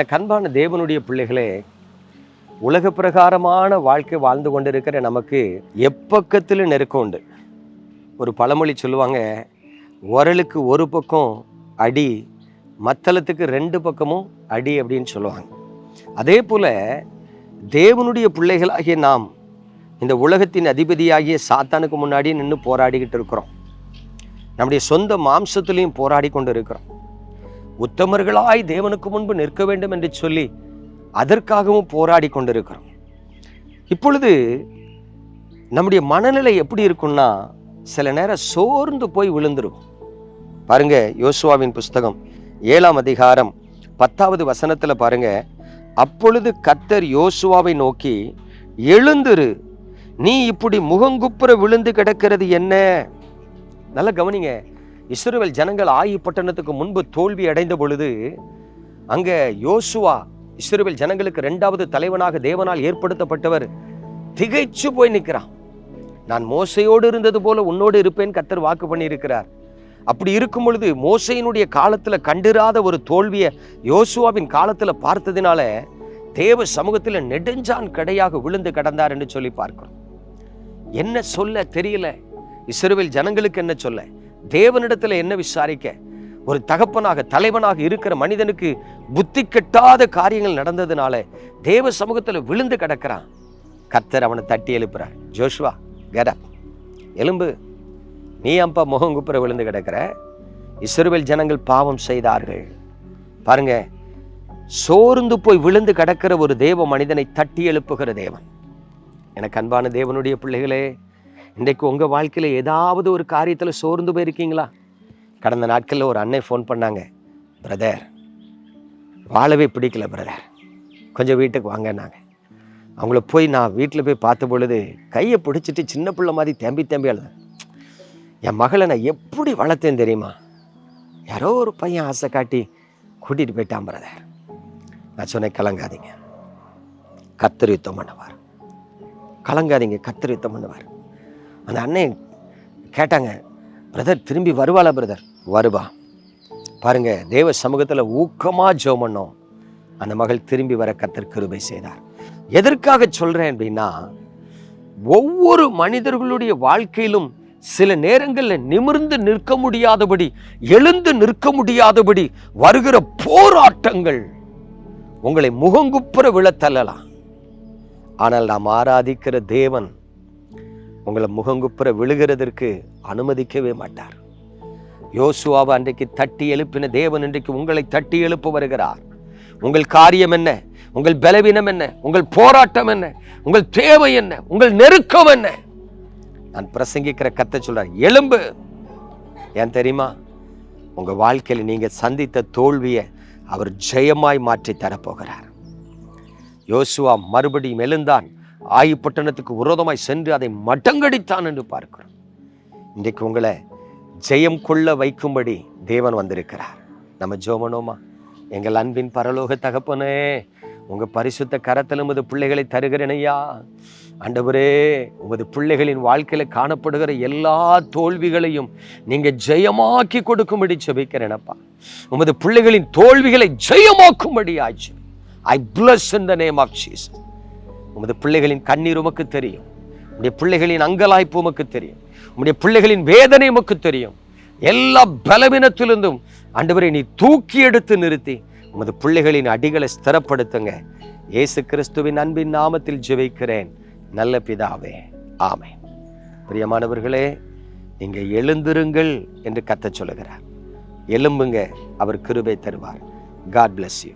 எனக்கு அன்பான தேவனுடைய பிள்ளைகளே உலக பிரகாரமான வாழ்க்கை வாழ்ந்து கொண்டிருக்கிற நமக்கு எப்பக்கத்தில் நெருக்கம் உண்டு. ஒரு பழமொழி சொல்லுவாங்க உரலுக்கு ஒரு பக்கம் அடி மத்தளத்துக்கு ரெண்டு பக்கமும் அடி அப்படின்னு சொல்லுவாங்க. அதே போல தேவனுடைய பிள்ளைகளாகிய நாம் இந்த உலகத்தின் அதிபதியாகிய சாத்தானுக்கு முன்னாடி நின்று போராடிக்கிட்டு இருக்கிறோம். நம்முடைய சொந்த மாம்சத்துலேயும் போராடி கொண்டு இருக்கிறோம் உத்தமர்களாய் தேவனுக்கு முன்பு நிற்க வேண்டும் என்று சொல்லி அதற்காகவும் போராடி கொண்டிருக்கிறோம். இப்பொழுது நம்முடைய மனநிலை எப்படி இருக்கும்னா சில நேரம் சோர்ந்து போய் விழுந்துரும் பாருங்க யோசுவாவின் புஸ்தகம் ஏழாம் அதிகாரம் பத்தாவது வசனத்தில் பாருங்க அப்பொழுது கத்தர் யோசுவாவை நோக்கி எழுந்துரு நீ இப்படி முகங்குப்புற விழுந்து கிடக்கிறது என்ன? நல்லா கவனிங்க. இஸ்ரேல் ஜனங்கள் ஆயி பட்டணத்துக்கு முன்பு தோல்வி அடைந்த பொழுது அங்க யோசுவா இஸ்ரேல் ஜனங்களுக்கு இரண்டாவது தலைவனாக தேவனால் ஏற்படுத்தப்பட்டவர் திகைச்சு போய் நிற்கிறான். நான் மோசையோடு இருந்தது போல உன்னோடு இருப்பேன் கத்தர் வாக்கு பண்ணியிருக்கிறார். அப்படி இருக்கும் பொழுது மோசையினுடைய காலத்துல கண்டிராத ஒரு தோல்வியை யோசுவாவின் காலத்துல பார்த்ததினால தேவ சமூகத்தில் நெடுஞ்சான் கடையாக விழுந்து கிடந்தார் என்று சொல்லி பார்க்கிறோம். என்ன சொல்ல தெரியல? இஸ்ரேல் ஜனங்களுக்கு என்ன சொல்ல? தேவனிடத்தில் என்ன விசாரிக்க? ஒரு தகப்பனாக தலைவனாக இருக்கிற மனிதனுக்கு புத்தி கெட்டாத காரியங்கள் நடந்ததுனால தேவ சமூகத்தில் விழுந்து கிடக்கிறான். கத்தர் அவனை தட்டி எழுப்புறார். ஜோஷ்வா கட எலும்பு நீ அம்பா முகங்குப்புற விழுந்து கிடக்கிற? இஸ்ரவேல் ஜனங்கள் பாவம் செய்தார்கள். பாருங்க சோர்ந்து போய் விழுந்து கிடக்கிற ஒரு தேவ மனிதனை தட்டி எழுப்புகிற தேவன். எனக்கு அன்பான தேவனுடைய பிள்ளைகளே இன்றைக்கு உங்கள் வாழ்க்கையில் ஏதாவது ஒரு காரியத்தில் சோர்ந்து போயிருக்கீங்களா? கடந்த நாட்களில் ஒரு அண்ணன் ஃபோன் பண்ணாங்க. பிரதர் வாழவே பிடிக்கல பிரதர் கொஞ்சம் வீட்டுக்கு வாங்கன்னாங்க. அவங்கள போய் நான் வீட்டில் போய் பார்த்த பொழுது கையை பிடிச்சிட்டு சின்ன பிள்ளை மாதிரி தேம்பி தேம்பி அழுதேன். என் மகளை நான் எப்படி வளர்த்தேன் தெரியுமா? யாரோ ஒரு பையன் ஆசை காட்டி கூட்டிகிட்டு போயிட்டான் பிரதர் நான் சொன்னேன் கலங்காதீங்க. கத்தர் யுத்தம் பண்ணுவார். கலங்காதீங்க கத்தர் யுத்தம் பண்ணுவார். அந்த அண்ணன் கேட்டாங்க பிரதர் திரும்பி வருவாளா பிரதர் வருவா பாருங்க தேவ சமூகத்தில் ஊக்கமாக ஜெபம் பண்ணோம். அந்த மகள் திரும்பி வர கத்தர் கிருபை செய்தார். எதற்காக சொல்கிறேன் அப்படின்னா ஒவ்வொரு மனிதர்களுடைய வாழ்க்கையிலும் சில நேரங்களில் நிமிர்ந்து நிற்க முடியாதபடி எழுந்து நிற்க முடியாதபடி வருகிற போராட்டங்கள் உங்களை முகங்குப்புற விழத்தள்ளலாம் ஆனால் நாம் ஆராதிக்கிற தேவன் உங்களை முகங்குப்புற விழுகிறதற்கு அனுமதிக்கவே மாட்டார். யோசுவாவை அன்றைக்கு தட்டி எழுப்பின தேவன் இன்றைக்கு உங்களை தட்டி எழுப்ப வருகிறார். உங்கள் காரியம் என்ன? உங்கள் பலவீனம் என்ன? உங்கள் போராட்டம் என்ன? உங்கள் தேவை என்ன? உங்கள் நெருக்கம் என்ன? நான் பிரசங்கிக்கிற கத்தை சொல்றேன் எலும்பு ஏன் தெரியுமா? உங்க வாழ்க்கையில் நீங்க சந்தித்த தோல்வியை அவர் ஜெயமாய் மாற்றி தரப்போகிறார் யோசுவா மறுபடியும் எழுந்தான் ஆயுப்பட்டணத்துக்கு விரோதமாய் சென்று அதை மட்டங்கடித்தான் என்று பார்க்கிறோம். இன்றைக்கு உங்களை ஜெயம் கொள்ள வைக்கும்படி தேவன் வந்திருக்கிறார். நம்ம ஜோமனோமா எங்கள் அன்பின் பரலோக தகப்பனே உங்க பரிசுத்த கரத்தில் உமது பிள்ளைகளை தருகிறேன் அண்டவரே ஆண்டவரே உமது பிள்ளைகளின் வாழ்க்கையில காணப்படுகிற எல்லா தோல்விகளையும் நீங்க ஜெயமாக்கி கொடுக்கும்படி செபிக்கிறேனப்பா உமது பிள்ளைகளின் தோல்விகளை ஜெயமாக்கும்படி ஆச்சு I bless in the name of Jesus உமது பிள்ளைகளின் கண்ணீர் உமக்கு தெரியும். உடைய பிள்ளைகளின் அங்கலாய்ப்பு உமக்கு தெரியும். உம்முடைய பிள்ளைகளின் வேதனை உமக்கு தெரியும். எல்லா பலவீனத்திலிருந்தும் ஆண்டவரை நீ தூக்கி எடுத்து நிறுத்தி உமது பிள்ளைகளின் அடிகளை ஸ்திரப்படுத்துங்க. இயேசு கிறிஸ்துவின் அன்பின் நாமத்தில் ஜெபிக்கிறேன். நல்ல பிதாவே ஆமை பிரியமானவர்களே நீங்க எழுந்திருங்கள் என்று கத்த சொல்லுகிறார். எலும்புங்க அவர் கிருபை தருவார். God bless you.